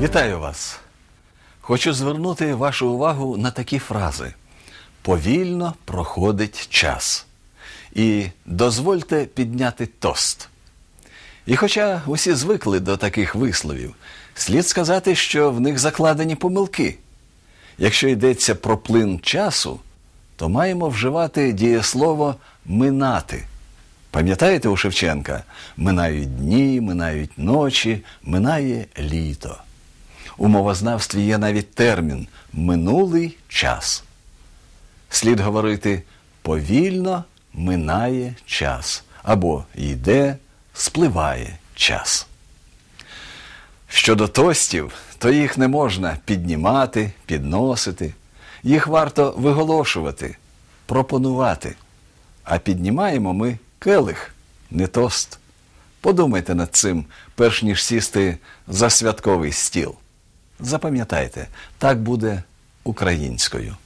Вітаю вас! Хочу звернути вашу увагу на такі фрази: повільно проходить час. І дозвольте підняти тост. І хоча усі звикли до таких висловів, слід сказати, що в них закладені помилки. Якщо йдеться про плин часу, то маємо вживати дієслово минати. Пам'ятаєте у Шевченка? Минають дні, минають ночі, минає літо. У мовознавстві є навіть термін минулий час. Слід говорити повільно минає час або йде, спливає час. Щодо тостів, то їх не можна піднімати, підносити. Їх варто виголошувати, пропонувати. А піднімаємо ми келих, не тост. Подумайте над цим, перш ніж сісти за святковий стіл. Запам'ятайте, так буде українською.